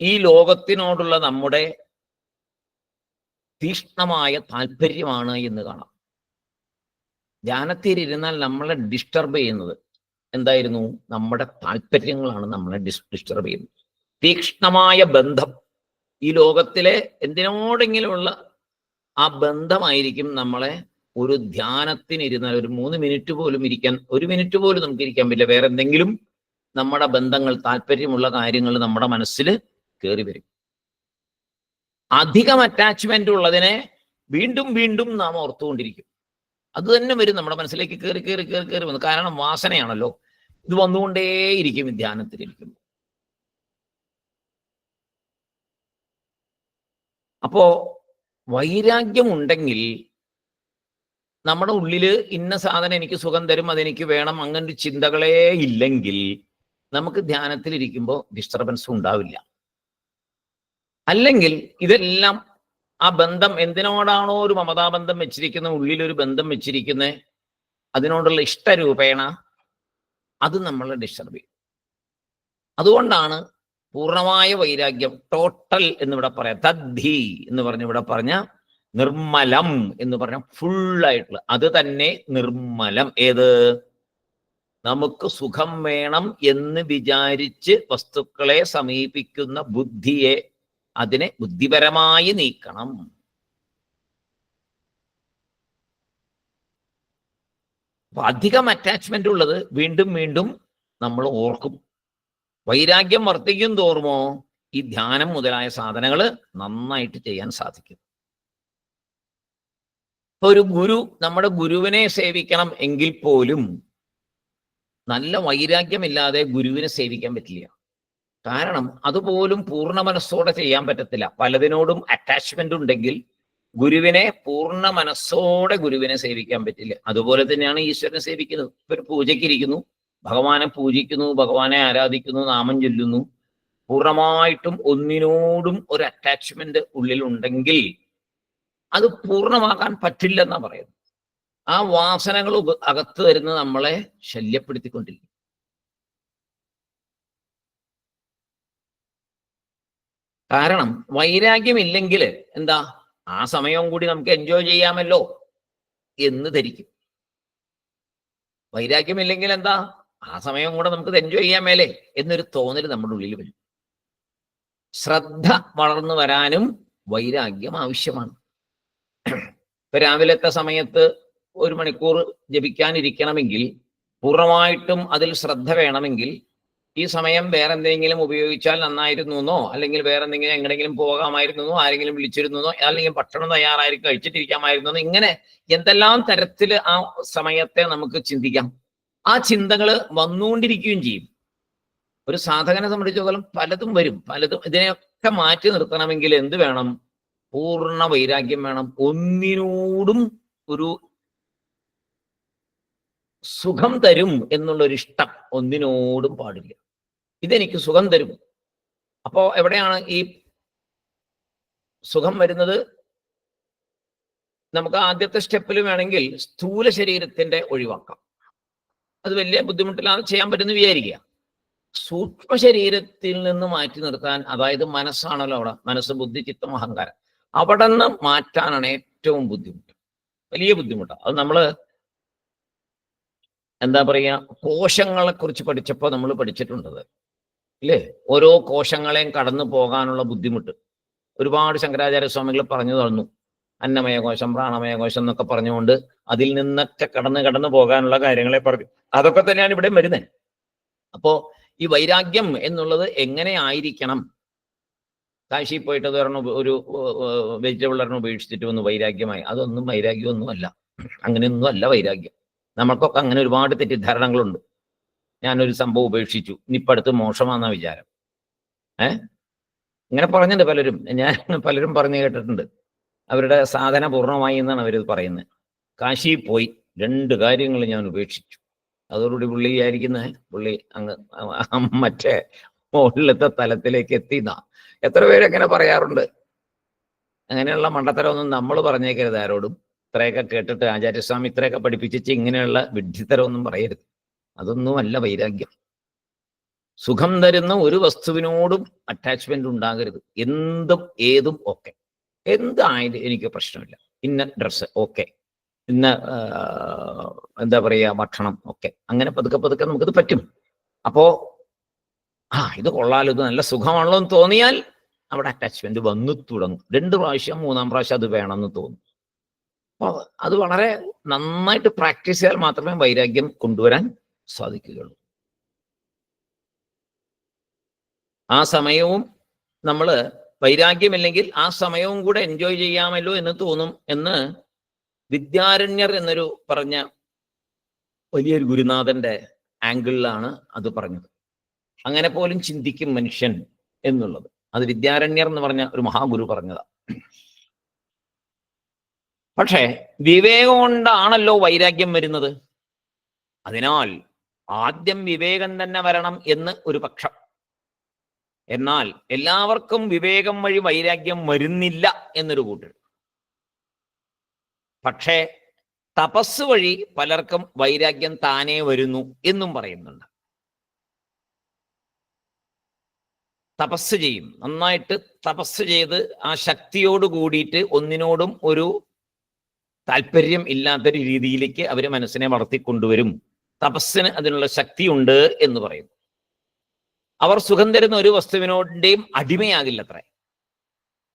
ഈ ലോകത്തിനോടുള്ള നമ്മുടെ തീഷ്ണമായ താല്പര്യമാണ് എന്ന് കാണാം. ധ്യാനത്തിലിരുന്നാൽ നമ്മളെ ഡിസ്റ്റർബ് ചെയ്യുന്നത് എന്തായിരുന്നു? നമ്മുടെ താല്പര്യങ്ങളാണ് നമ്മളെ ഡിസ് ഡിസ്റ്റർബ് ചെയ്യുന്നത്. തീക്ഷ്ണമായ ബന്ധം ഈ ലോകത്തിലെ എന്തിനോടെങ്കിലുമുള്ള ആ ബന്ധമായിരിക്കും നമ്മളെ ഒരു ധ്യാനത്തിനിരുന്നാൽ ഒരു മൂന്ന് മിനിറ്റ് പോലും ഇരിക്കാൻ ഒരു മിനിറ്റ് പോലും നമുക്ക് ഇരിക്കാൻ പറ്റില്ല. വേറെ എന്തെങ്കിലും നമ്മുടെ ബന്ധങ്ങൾ താല്പര്യമുള്ള കാര്യങ്ങൾ നമ്മുടെ മനസ്സിൽ കയറി വരും. അധികം അറ്റാച്ച്മെന്റ് ഉള്ളതിനെ വീണ്ടും വീണ്ടും നാം ഓർത്തുകൊണ്ടിരിക്കും. അത് തന്നെ വരും നമ്മുടെ മനസ്സിലേക്ക് കയറി കയറി കയറി കയറി വന്നു. കാരണം വാസനയാണല്ലോ. ഇത് വന്നുകൊണ്ടേയിരിക്കും ധ്യാനത്തിലിരിക്കുമ്പോൾ. ധ്യാനത്തിലിരിക്കും അപ്പോ വൈരാഗ്യം ഉണ്ടെങ്കിൽ നമ്മുടെ ഉള്ളിൽ ഇന്ന സാധനം എനിക്ക് സുഖം തരും അതെനിക്ക് വേണം അങ്ങനെ ചിന്തകളേ ഇല്ലെങ്കിൽ നമുക്ക് ധ്യാനത്തിലിരിക്കുമ്പോൾ ഡിസ്റ്റർബൻസ് ഉണ്ടാവില്ല. അല്ലെങ്കിൽ ഇതെല്ലാം ആ ബന്ധം എന്തിനോടാണോ ഒരു മമതാബന്ധം വെച്ചിരിക്കുന്ന ഉള്ളിൽ ഒരു ബന്ധം വെച്ചിരിക്കുന്നത് അതിനോടുള്ള ഇഷ്ടരൂപേണ അത് നമ്മളെ ഡിസ്റ്റർബ് ചെയ്യും. അതുകൊണ്ടാണ് പൂർണമായ വൈരാഗ്യം ടോട്ടൽ എന്ന് എന്നിവിടെ പറയാം. തദ്ധി എന്ന് പറഞ്ഞ് ഇവിടെ പറഞ്ഞ നിർമ്മലം എന്ന് പറഞ്ഞ ഫുള്ളായിട്ടുള്ള അത് തന്നെ നിർമ്മലം. ഏത്? നമുക്ക് സുഖം വേണം എന്ന് വിചാരിച്ച് വസ്തുക്കളെ സമീപിക്കുന്ന ബുദ്ധിയെ അതിനെ ബുദ്ധിപരമായി നീക്കണം. അധികം അറ്റാച്ച്മെന്റ് ഉള്ളത് വീണ്ടും വീണ്ടും നമ്മൾ ഓർക്കും. വൈരാഗ്യം വർദ്ധിക്കും തോറുമോ ഈ ധ്യാനം മുതലായ സാധനങ്ങൾ നന്നായിട്ട് ചെയ്യാൻ സാധിക്കും. ഒരു ഗുരു നമ്മുടെ ഗുരുവിനെ സേവിക്കണം എങ്കിൽ പോലും നല്ല വൈരാഗ്യമില്ലാതെ ഗുരുവിനെ സേവിക്കാൻ പറ്റില്ല. കാരണം അതുപോലും പൂർണ മനസ്സോടെ ചെയ്യാൻ പറ്റത്തില്ല. പലതിനോടും അറ്റാച്ച്മെന്റ് ഉണ്ടെങ്കിൽ ഗുരുവിനെ പൂർണ മനസ്സോടെ ഗുരുവിനെ സേവിക്കാൻ പറ്റില്ല. അതുപോലെ തന്നെയാണ് ഈശ്വരനെ സേവിക്കുന്നത്. ഇപ്പൊ ഒരു പൂജയ്ക്ക് ഇരിക്കുന്നു. ഭഗവാനെ പൂജിക്കുന്നു ഭഗവാനെ ആരാധിക്കുന്നു നാമം ചൊല്ലുന്നു. പൂർണമായിട്ടും ഒന്നിനോടും ഒരു അറ്റാച്ച്മെന്റ് ഉള്ളിലുണ്ടെങ്കിൽ അത് പൂർണമാക്കാൻ പറ്റില്ലെന്നാ പറയുന്നത്. ആ വാസനകൾ അകത്ത് വരുന്ന നമ്മളെ ശല്യപ്പെടുത്തിക്കൊണ്ടിരിക്കും. കാരണം വൈരാഗ്യമില്ലെങ്കിൽ എന്താ? ആ സമയവും കൂടി നമുക്ക് എൻജോയ് ചെയ്യാമല്ലോ എന്ന് ധരിക്കും. വൈരാഗ്യമില്ലെങ്കിൽ എന്താ? ആ സമയം കൂടെ നമുക്ക് എൻജോയ് ചെയ്യാൻ മേലേ എന്നൊരു തോന്നൽ നമ്മുടെ ഉള്ളിൽ വരും. ശ്രദ്ധ വളർന്നു വരാനും വൈരാഗ്യം ആവശ്യമാണ്. ഇപ്പൊ രാവിലത്തെ സമയത്ത് ഒരു മണിക്കൂർ ജപിക്കാനിരിക്കണമെങ്കിൽ പൂർണമായിട്ടും അതിൽ ശ്രദ്ധ വേണമെങ്കിൽ ഈ സമയം വേറെ എന്തെങ്കിലും ഉപയോഗിച്ചാൽ നന്നായിരുന്നു എന്നോ അല്ലെങ്കിൽ വേറെ എന്തെങ്കിലും എങ്ങനെങ്കിലും പോകാമായിരുന്നു ആരെങ്കിലും വിളിച്ചിരുന്നോ അല്ലെങ്കിൽ ഭക്ഷണം തയ്യാറായി കഴിച്ചിട്ടിരിക്കാമായിരുന്നു? ഇങ്ങനെ എന്തെല്ലാം തരത്തിൽ ആ സമയത്തെ നമുക്ക് ചിന്തിക്കാം. ആ ചിന്തകൾ വന്നുകൊണ്ടിരിക്കുകയും ചെയ്യും. ഒരു സാധകനെ സംബന്ധിച്ചിടത്തോളം പലതും വരും. പലതും ഇതിനെയൊക്കെ മാറ്റി നിർത്തണമെങ്കിൽ എന്ത് വേണം? പൂർണ വൈരാഗ്യം വേണം. ഒന്നിനോടും ഒരു സുഖം തരും എന്നുള്ളൊരു ഇഷ്ടം ഒന്നിനോടും പാടില്ല. ഇതെനിക്ക് സുഖം തരും. അപ്പോ എവിടെയാണ് ഈ സുഖം വരുന്നത്? നമുക്ക് ആദ്യത്തെ സ്റ്റെപ്പിൽ വേണമെങ്കിൽ സ്ഥൂല ശരീരത്തിന്റെ ഒഴിവാക്കാം. അത് വലിയ ബുദ്ധിമുട്ടില്ലാതെ ചെയ്യാൻ പറ്റുന്ന വിചാരിക്കുക. സൂക്ഷ്മ ശരീരത്തിൽ നിന്ന് മാറ്റി നിർത്താൻ അതായത് മനസ്സാണല്ലോ അവിടെ മനസ്സ് ബുദ്ധി ചിത്തം അഹങ്കാരം. അവിടെ നിന്ന് മാറ്റാനാണ് ഏറ്റവും ബുദ്ധിമുട്ട്. വലിയ ബുദ്ധിമുട്ടാണ്. അത് നമ്മൾ എന്താ പറയുക കോശങ്ങളെ കുറിച്ച് പഠിച്ചപ്പോൾ നമ്മൾ പഠിച്ചിട്ടുണ്ടത് ഇല്ലേ? ഓരോ കോശങ്ങളെയും കടന്നു പോകാനുള്ള ബുദ്ധിമുട്ട്. ഒരുപാട് ശങ്കരാചാര്യ സ്വാമികൾ പറഞ്ഞു തന്നു. അന്നമയ കോശം പ്രാണമയ കോശം എന്നൊക്കെ പറഞ്ഞുകൊണ്ട് അതിൽ നിന്നൊക്കെ കടന്ന് കടന്നു പോകാനുള്ള കാര്യങ്ങളെ പറഞ്ഞു അതൊക്കെ തന്നെയാണ് ഇവിടെ വരുന്നത്. അപ്പോ ഈ വൈരാഗ്യം എന്നുള്ളത് എങ്ങനെ ആയിരിക്കണം? കാശി പോയിട്ട് ഒരെണ്ണം ഒരു വെജിറ്റബിൾ ഒരെണ്ണം ഉപേക്ഷിച്ചിട്ട് ഒന്ന് വൈരാഗ്യമായി. അതൊന്നും വൈരാഗ്യമൊന്നും അല്ല. അങ്ങനെയൊന്നും അല്ല വൈരാഗ്യം. നമ്മൾക്കൊക്കെ അങ്ങനെ ഒരുപാട് തെറ്റിദ്ധാരണകളുണ്ട്. ഞാനൊരു സംഭവം ഉപേക്ഷിച്ചു. ഇനിപ്പടുത്ത് മോശമാണെന്ന വിചാരം. ഏ? ഇങ്ങനെ പറഞ്ഞിട്ടുണ്ട് പലരും. ഞാൻ പലരും പറഞ്ഞു കേട്ടിട്ടുണ്ട്. അവരുടെ സാധന പൂർണമായി എന്നാണ് അവർ പറയുന്നത് കാശിയിൽ പോയി. രണ്ട് കാര്യങ്ങൾ ഞാൻ ഉപേക്ഷിച്ചു. അതോടുകൂടി പുള്ളി വിചാരിക്കുന്ന പുള്ളി അങ്ങ് മറ്റേ മുകളിലത്തെ തലത്തിലേക്ക് എത്തിന്ന. എത്ര പേരങ്ങനെ പറയാറുണ്ട്? അങ്ങനെയുള്ള മണ്ടത്തരമൊന്നും നമ്മൾ പറഞ്ഞേക്കരുത് ആരോടും. ഇത്രയൊക്കെ കേട്ടിട്ട് ആചാര്യസ്വാമി ഇത്രയൊക്കെ പഠിപ്പിച്ചിട്ട് ഇങ്ങനെയുള്ള വിഡ്ഢിത്തരമൊന്നും പറയരുത്. അതൊന്നുമല്ല വൈരാഗ്യം. സുഖം തരുന്ന ഒരു വസ്തുവിനോടും അറ്റാച്ച്മെന്റ് ഉണ്ടാകരുത്. എന്തും ഏതും ഒക്കെ. എന്തായാലും എനിക്ക് പ്രശ്നമില്ല. ഇന്ന ഡ്രസ്സ് ഓക്കെ. ഇന്ന എന്താ പറയുക ഭക്ഷണം ഒക്കെ അങ്ങനെ പതുക്കെ പതുക്കെ നമുക്കിത് പറ്റും. അപ്പോ ആ ഇത് കൊള്ളാലോ ഇത് നല്ല സുഖമാണല്ലോ എന്ന് തോന്നിയാൽ അവിടെ അറ്റാച്ച്മെന്റ് വന്നു തുടങ്ങും. രണ്ട് പ്രാവശ്യം മൂന്നാം പ്രാവശ്യം അത് വേണമെന്ന് തോന്നും. അപ്പോൾ അത് വളരെ നന്നായിട്ട് പ്രാക്ടീസ് ചെയ്താൽ മാത്രമേ വൈരാഗ്യം കൊണ്ടുവരാൻ സാധിക്കുകയുള്ളൂ. ആ സമയവും നമ്മൾ വൈരാഗ്യമില്ലെങ്കിൽ ആ സമയവും കൂടെ എൻജോയ് ചെയ്യാമല്ലോ എന്ന് തോന്നും എന്ന് വിദ്യാരണ്യർ എന്നൊരു പറഞ്ഞ വലിയൊരു ഗുരുനാഥന്റെ ആംഗിളിലാണ് അത് പറഞ്ഞത്. അങ്ങനെ പോലും ചിന്തിക്കും മനുഷ്യൻ എന്നുള്ളത്. അത് വിദ്യാരണ്യർ എന്ന് പറഞ്ഞ ഒരു മഹാഗുരു പറഞ്ഞതാ. പക്ഷേ വിവേകം കൊണ്ടാണല്ലോ വൈരാഗ്യം വരുന്നത്? അതിനാൽ ആദ്യം വിവേകം തന്നെ വരണം എന്ന് ഒരു പക്ഷം. എന്നാൽ എല്ലാവർക്കും വിവേകം വഴി വൈരാഗ്യം വരുന്നില്ല എന്നൊരു കൂട്ടർ പക്ഷേ തപസ് വഴി പലർക്കും വൈരാഗ്യം താനേ വരുന്നു എന്നും പറയുന്നുണ്ട്. തപസ് ചെയ്യും. നന്നായിട്ട് തപസ് ചെയ്ത് ആ ശക്തിയോട് കൂടിയിട്ട് ഒന്നിനോടും ഒരു താല്പര്യം ഇല്ലാത്തൊരു രീതിയിലേക്ക് അവർ മനസ്സിനെ വളർത്തിക്കൊണ്ടുവരും. തപസ്സിന് അതിനുള്ള ശക്തിയുണ്ട് എന്ന് പറയുന്നു അവർ സുഖം തരുന്ന ഒരു വസ്തുവിനോടെയും അടിമയാകില്ല അത്രേ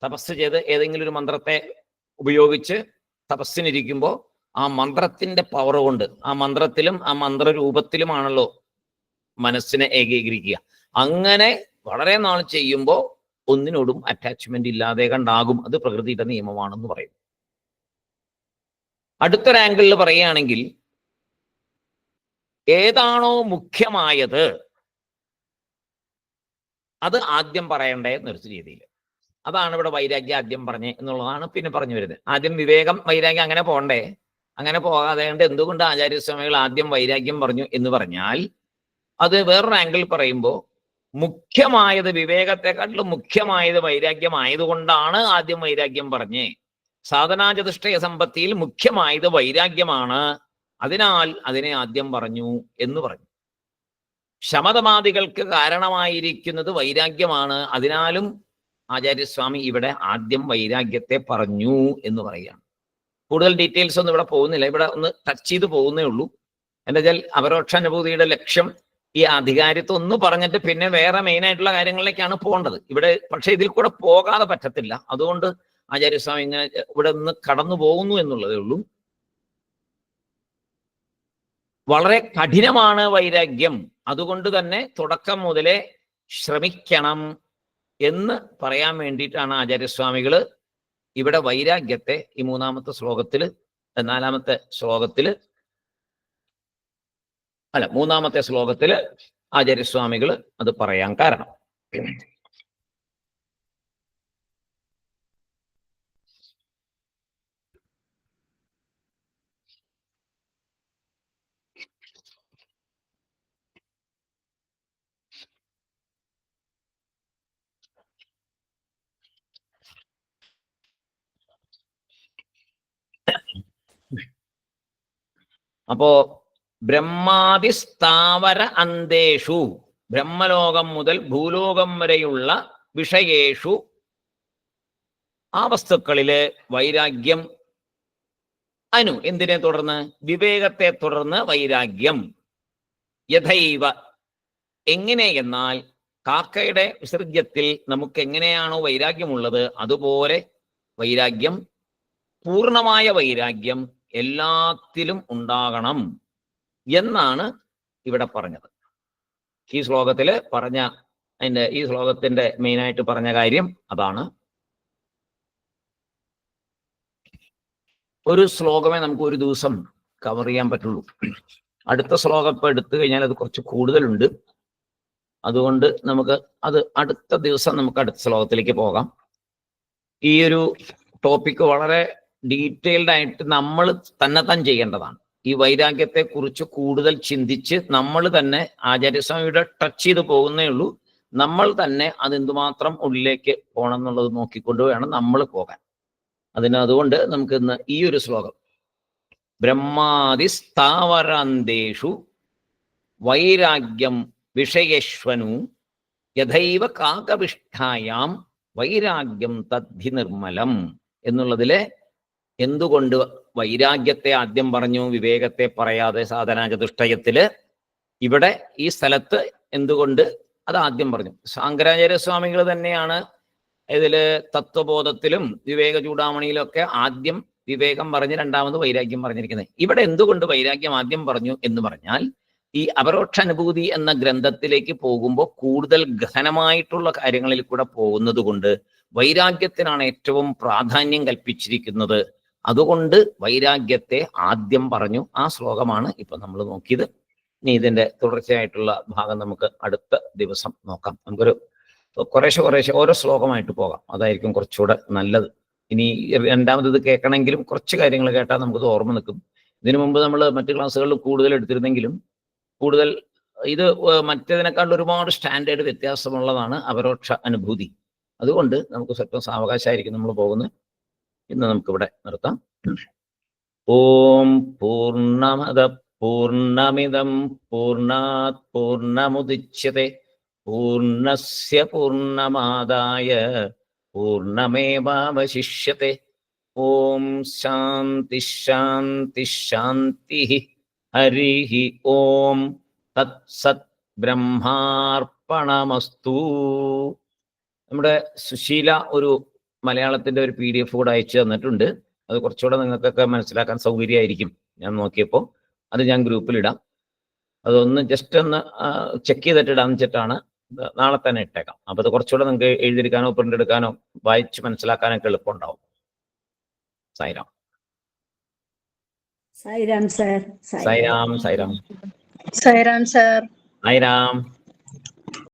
തപസ് ചെയ്ത് ഏതെങ്കിലും ഒരു മന്ത്രത്തെ ഉപയോഗിച്ച് തപസ്സിനിരിക്കുമ്പോൾ ആ മന്ത്രത്തിന്റെ പവർ കൊണ്ട് ആ മന്ത്രത്തിലും ആ മന്ത്രരൂപത്തിലുമാണല്ലോ മനസ്സിനെ ഏകീകരിക്കുക. അങ്ങനെ വളരെ നാൾ ചെയ്യുമ്പോൾ ഒന്നിനോടും അറ്റാച്ച്മെന്റ് ഇല്ലാതെ കണ്ടാകും. അത് പ്രകൃതിയുടെ നിയമമാണെന്ന് പറയും. അടുത്തൊരാംഗിളിൽ പറയുകയാണെങ്കിൽ ഏതാണോ മുഖ്യമായത് അത് ആദ്യം പറയണ്ടേ എന്നൊരു രീതിയിൽ. അതാണ് ഇവിടെ വൈരാഗ്യം ആദ്യം പറഞ്ഞേ എന്നുള്ളതാണ് പിന്നെ പറഞ്ഞു വരുന്നത്. ആദ്യം വിവേകം വൈരാഗ്യം അങ്ങനെ പോകണ്ടേ? അങ്ങനെ പോകാതെ കൊണ്ട് എന്തുകൊണ്ട് ആചാര്യസ്വാമികൾ ആദ്യം വൈരാഗ്യം പറഞ്ഞു എന്ന് പറഞ്ഞാൽ അത് വേറൊരു ആംഗിൾ പറയുമ്പോൾ മുഖ്യമായത് വിവേകത്തെക്കാട്ടിലും മുഖ്യമായത് വൈരാഗ്യമായതുകൊണ്ടാണ് ആദ്യം വൈരാഗ്യം പറഞ്ഞേ. സാധനാചതുഷ്ടയ സമ്പത്തിയിൽ മുഖ്യമായത് വൈരാഗ്യമാണ്. അതിനാൽ അതിനെ ആദ്യം പറഞ്ഞു എന്ന് പറഞ്ഞു. ശമതമാദികൾക്ക് കാരണമായിരിക്കുന്നത് വൈരാഗ്യമാണ്. അതിനാലും ആചാര്യസ്വാമി ഇവിടെ ആദ്യം വൈരാഗ്യത്തെ പറഞ്ഞു എന്ന് പറയുകയാണ്. കൂടുതൽ ഡീറ്റെയിൽസ് ഒന്നും ഇവിടെ പോകുന്നില്ല. ഇവിടെ ഒന്ന് ടച്ച് ചെയ്ത് പോകുന്നേ ഉള്ളൂ. എന്താ വെച്ചാൽ അപരോക്ഷാനുഭൂതിയുടെ ലക്ഷ്യം ഈ അധികാരിത്വം ഒന്ന് പറഞ്ഞിട്ട് പിന്നെ വേറെ മെയിൻ ആയിട്ടുള്ള കാര്യങ്ങളിലേക്കാണ് പോകേണ്ടത്. ഇവിടെ പക്ഷേ ഇതിൽ കൂടെ പോകാതെ പറ്റത്തില്ല. അതുകൊണ്ട് ആചാര്യസ്വാമി ഇങ്ങനെ ഇവിടെ നിന്ന് കടന്നു പോകുന്നു എന്നുള്ളതേ ഉള്ളൂ. വളരെ കഠിനമാണ് വൈരാഗ്യം. അതുകൊണ്ട് തന്നെ തുടക്കം മുതലേ ശ്രമിക്കണം എന്ന് പറയാൻ വേണ്ടിയിട്ടാണ് ആചാര്യസ്വാമികൾ ഇവിടെ വൈരാഗ്യത്തെ ഈ മൂന്നാമത്തെ ശ്ലോകത്തിൽ നാലാമത്തെ ശ്ലോകത്തിൽ അല്ല മൂന്നാമത്തെ ശ്ലോകത്തിൽ ആചാര്യസ്വാമികൾ അത് പറയാൻ കാരണം. അപ്പോ ബ്രഹ്മാതിസ്ഥാവര അന്തേഷു ബ്രഹ്മലോകം മുതൽ ഭൂലോകം വരെയുള്ള വിഷയേഷു ആ വസ്തുക്കളിൽ വൈരാഗ്യം അനു. എന്തിനെ തുടർന്ന്? വിവേകത്തെ തുടർന്ന് വൈരാഗ്യം. യഥൈവ. എങ്ങനെ എന്നാൽ കാക്കയുടെ വിസർജ്യത്തിൽ നമുക്ക് എങ്ങനെയാണോ വൈരാഗ്യമുള്ളത് അതുപോലെ വൈരാഗ്യം പൂർണമായ വൈരാഗ്യം എല്ലാത്തിലും ഉണ്ടാകണം എന്നാണ് ഇവിടെ പറഞ്ഞത്. ഈ ശ്ലോകത്തിൽ പറഞ്ഞ അതിന്റെ ഈ ശ്ലോകത്തിന്റെ മെയിനായിട്ട് പറഞ്ഞ കാര്യം അതാണ്. ഒരു ശ്ലോകമേ നമുക്ക് ഒരു ദിവസം കവർ ചെയ്യാൻ പറ്റുള്ളൂ. അടുത്ത ശ്ലോകം ഇപ്പൊ എടുത്തു കഴിഞ്ഞാൽ അത് കുറച്ച് കൂടുതലുണ്ട്. അതുകൊണ്ട് നമുക്ക് അത് അടുത്ത ദിവസം നമുക്ക് അടുത്ത ശ്ലോകത്തിലേക്ക് പോകാം. ഈ ഒരു ടോപ്പിക്ക് വളരെ ഡീറ്റെയിൽഡ് ആയിട്ട് നമ്മൾ തന്നെ തന്നെ ചെയ്യേണ്ടതാണ്. ഈ വൈരാഗ്യത്തെ കുറിച്ച് കൂടുതൽ ചിന്തിച്ച് നമ്മൾ തന്നെ ആചാര്യസ്വാമിയുടെ ടച്ച് ചെയ്ത് പോകുന്നേ ഉള്ളൂ. നമ്മൾ തന്നെ അത് എന്തുമാത്രം ഉള്ളിലേക്ക് പോകണം എന്നുള്ളത് നോക്കിക്കൊണ്ട് വേണം നമ്മൾ പോകാൻ. അതിന് അതുകൊണ്ട് നമുക്ക് ഇന്ന് ഈ ഒരു ശ്ലോകം. ബ്രഹ്മാതി സ്ഥാവരാന്തേഷു വൈരാഗ്യം വിഷയേശ്വനു യഥൈവ കാകവിഷ്ഠായാം വൈരാഗ്യം തദ്ധി നിർമ്മലം എന്നുള്ളതിലെ എന്തുകൊണ്ട് വൈരാഗ്യത്തെ ആദ്യം പറഞ്ഞു വിവേകത്തെ പറയാതെ സാധനാചതുഷ്ടയത്തിൽ ഇവിടെ ഈ സ്ഥലത്ത് എന്തുകൊണ്ട് അത് ആദ്യം പറഞ്ഞു. ശങ്കരാചാര്യ സ്വാമികൾ തന്നെയാണ് ഇതിൽ തത്വബോധത്തിലും വിവേക ചൂടാമണിയിലും ഒക്കെ ആദ്യം വിവേകം പറഞ്ഞ് രണ്ടാമത് വൈരാഗ്യം പറഞ്ഞിരിക്കുന്നത്. ഇവിടെ എന്തുകൊണ്ട് വൈരാഗ്യം ആദ്യം പറഞ്ഞു എന്ന് പറഞ്ഞാൽ ഈ അപരോക്ഷ അനുഭൂതി എന്ന ഗ്രന്ഥത്തിലേക്ക് പോകുമ്പോൾ കൂടുതൽ ഗഹനമായിട്ടുള്ള കാര്യങ്ങളിൽ കൂടെ പോകുന്നത് കൊണ്ട് വൈരാഗ്യത്തിനാണ് ഏറ്റവും പ്രാധാന്യം കൽപ്പിച്ചിരിക്കുന്നത്. അതുകൊണ്ട് വൈരാഗ്യത്തെ ആദ്യം പറഞ്ഞു. ആ ശ്ലോകമാണ് ഇപ്പൊ നമ്മൾ നോക്കിയത്. ഇനി ഇതിന്റെ തുടർച്ചയായിട്ടുള്ള ഭാഗം നമുക്ക് അടുത്ത ദിവസം നോക്കാം. നമുക്കൊരു കുറേശ്ശെ കുറേശ്ശെ ഓരോ ശ്ലോകമായിട്ട് പോകാം. അതായിരിക്കും കുറച്ചുകൂടെ നല്ലത്. ഇനി രണ്ടാമത് കേൾക്കണമെങ്കിലും കുറച്ച് കാര്യങ്ങൾ കേട്ടാൽ നമുക്കത് ഓർമ്മ നിൽക്കും. ഇതിനു മുമ്പ് നമ്മൾ മറ്റു ക്ലാസ്സുകളിൽ കൂടുതൽ എടുത്തിരുന്നെങ്കിലും കൂടുതൽ ഇത് മറ്റേതിനേക്കാൾ ഒരുപാട് സ്റ്റാൻഡേർഡ് വ്യത്യാസമുള്ളതാണ് അപരോക്ഷ അനുഭൂതി. അതുകൊണ്ട് നമുക്ക് സ്വല്പം സാവകാശമായിരിക്കും നമ്മൾ പോകുന്നത്. ഇന്ന് നമുക്കിവിടെ നിർത്താം. ഓം പൂർണമത പൂർണമിതം പൂർണാത് പൂർണമുദിച്യത്തെ പൂർണസ്യ പൂർണമാദായ പൂർണമേവാവശിഷ്യത്തെ ഓം ശാന്തി ശാന്തി ശാന്തി ഹരി ഓം തത്സത് ബ്രഹ്മാർപ്പണമസ്തു. നമ്മുടെ സുശീല ഒരു മലയാളത്തിന്റെ ഒരു പി ഡി എഫ് കൂടെ അയച്ചു തന്നിട്ടുണ്ട്. അത് കുറച്ചുകൂടെ നിങ്ങൾക്കൊക്കെ മനസ്സിലാക്കാൻ സൗകര്യമായിരിക്കും. ഞാൻ നോക്കിയപ്പോൾ അത് ഞാൻ ഗ്രൂപ്പിലിടാം അതൊന്ന് ജസ്റ്റ് ഒന്ന് ചെക്ക് ചെയ്തിട്ട് ഇടാന്ന് വെച്ചിട്ടാണ് നാളെ തന്നെ ഇട്ടേക്കാം. അപ്പോൾ അത് കുറച്ചുകൂടെ നിങ്ങൾക്ക് എഴുതിയെടുക്കാനോ പ്രിന്റ് എടുക്കാനോ വായിച്ച് മനസ്സിലാക്കാനൊക്കെ എളുപ്പമുണ്ടാവും. സൈറാം. സൈറാം സാർ. സൈറാം സൈറാം. സൈറാം സാർ. സൈറാം.